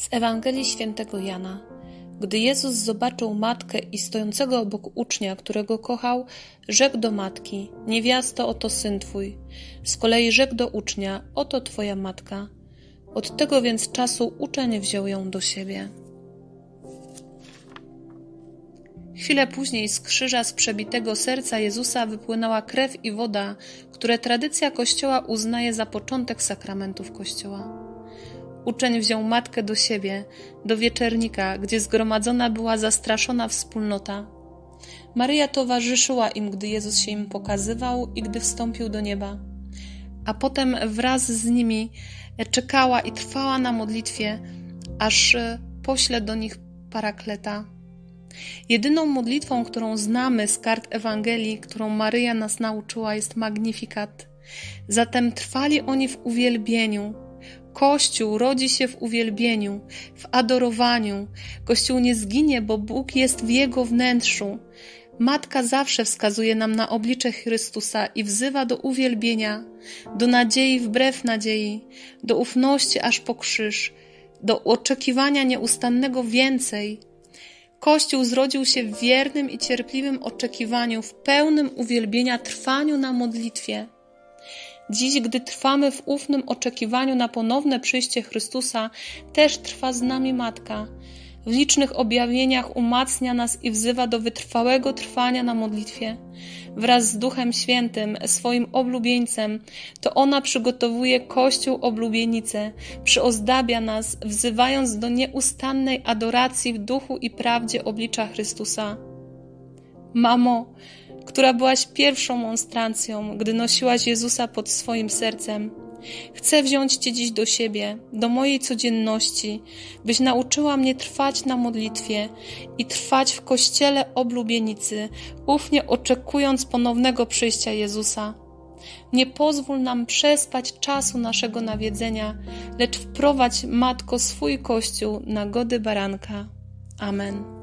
Z Ewangelii Świętego Jana. Gdy Jezus zobaczył matkę i stojącego obok ucznia, którego kochał, rzekł do matki: Niewiasto, oto syn twój. Z kolei rzekł do ucznia: Oto twoja matka. Od tego więc czasu uczeń wziął ją do siebie. Chwilę później z krzyża z przebitego serca Jezusa wypłynęła krew i woda, które tradycja Kościoła uznaje za początek sakramentów Kościoła. Uczeń wziął matkę do siebie, do wieczernika, gdzie zgromadzona była zastraszona wspólnota. Maryja towarzyszyła im, gdy Jezus się im pokazywał i gdy wstąpił do nieba. A potem wraz z nimi czekała i trwała na modlitwie, aż pośle do nich parakleta. Jedyną modlitwą, którą znamy z kart Ewangelii, którą Maryja nas nauczyła, jest Magnifikat. Zatem trwali oni w uwielbieniu. Kościół rodzi się w uwielbieniu, w adorowaniu. Kościół nie zginie, bo Bóg jest w jego wnętrzu. Matka zawsze wskazuje nam na oblicze Chrystusa i wzywa do uwielbienia, do nadziei wbrew nadziei, do ufności aż po krzyż, do oczekiwania nieustannego więcej. Kościół zrodził się w wiernym i cierpliwym oczekiwaniu, w pełnym uwielbienia trwaniu na modlitwie. Dziś, gdy trwamy w ufnym oczekiwaniu na ponowne przyjście Chrystusa, też trwa z nami Matka. W licznych objawieniach umacnia nas i wzywa do wytrwałego trwania na modlitwie. Wraz z Duchem Świętym, swoim oblubieńcem, to ona przygotowuje Kościół oblubienicę, przyozdabia nas, wzywając do nieustannej adoracji w duchu i prawdzie oblicza Chrystusa. Mamo, która byłaś pierwszą monstrancją, gdy nosiłaś Jezusa pod swoim sercem. Chcę wziąć Cię dziś do siebie, do mojej codzienności, byś nauczyła mnie trwać na modlitwie i trwać w kościele oblubienicy, ufnie oczekując ponownego przyjścia Jezusa. Nie pozwól nam przespać czasu naszego nawiedzenia, lecz wprowadź, Matko, swój Kościół na gody baranka. Amen.